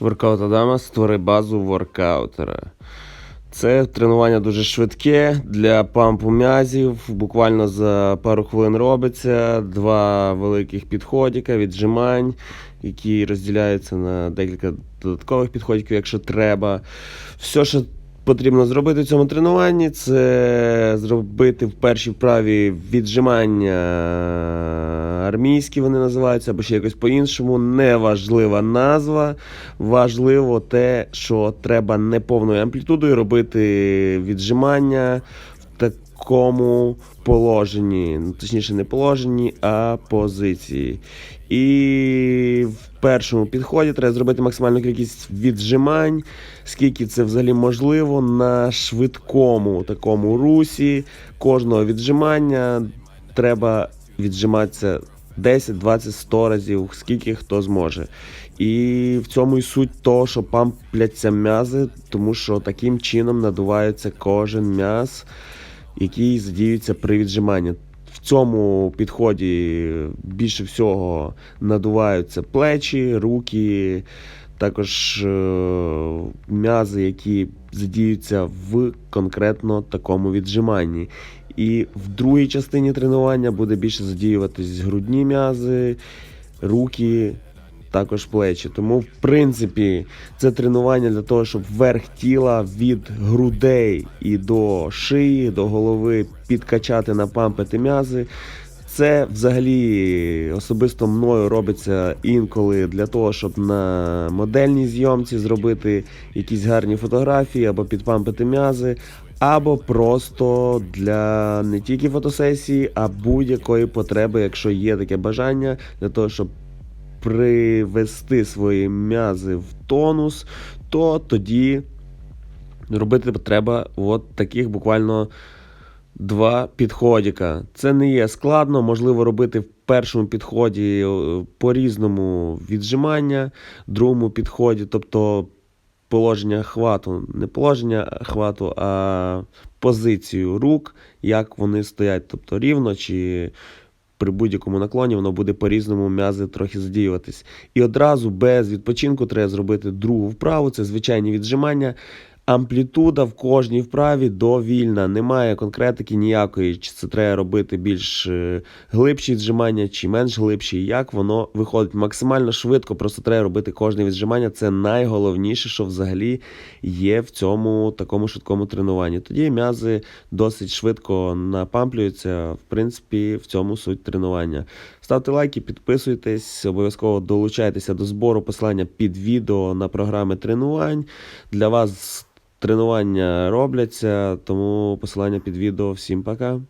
Воркаут Адама створи базу воркаутера. Це тренування дуже швидке для пампу м'язів. Буквально за пару хвилин робиться. Два великих підходіка, віджимань, які розділяються на декілька додаткових підходів, якщо треба. Все, що потрібно зробити в цьому тренуванні, це зробити в першій вправі віджимання армійські вони називаються, або ще якось по-іншому. Неважлива назва. Важливо те, що треба неповною амплітудою робити віджимання в такому положенні. Ну, точніше, не положенні, а позиції. І в першому підході треба зробити максимальну кількість віджимань, скільки це взагалі можливо на швидкому такому русі. Кожного віджимання треба віджиматися 10, 20, 100 разів, скільки хто зможе. І в цьому і суть того, що пампляться м'язи, тому що таким чином надувається кожен м'яз, який задіюється при віджиманні. В цьому підході більше всього надуваються плечі, руки, також е, м'язи, які задіються в конкретно такому віджиманні. І в другій частині тренування буде більше задіюватись грудні м'язи, руки, також плечі. Тому, в принципі, це тренування для того, щоб верх тіла від грудей і до шиї, до голови підкачати, напампити м'язи. Це взагалі особисто мною робиться інколи для того, щоб на модельній зйомці зробити якісь гарні фотографії або підпампити м'язи, або просто для не тільки фотосесії, а будь-якої потреби, якщо є таке бажання, для того, щоб привести свої м'язи в тонус, то тоді робити треба от таких буквально два підходіка. Це не є складно, можливо робити в першому підході е, по-різному віджимання, в другому підході, тобто положення хвату, не положення хвату, а позицію рук, як вони стоять, тобто рівно чи. При будь-якому наклоні воно буде по-різному м'язи трохи задіюватись. І одразу без відпочинку треба зробити другу вправу, це звичайні віджимання. Амплітуда в кожній вправі довільна, немає конкретики ніякої, чи це треба робити більш е, глибші віджимання, чи менш глибші. Як воно виходить максимально швидко, просто треба робити кожне віджимання. Це найголовніше, що взагалі є в цьому такому швидкому тренуванні. Тоді м'язи досить швидко напамплюються. В принципі, в цьому суть тренування. Ставте лайки, підписуйтесь, обов'язково долучайтеся до збору посилання під відео на програми тренувань. Для вас тренування робляться, тому посилання під відео. Всім пока.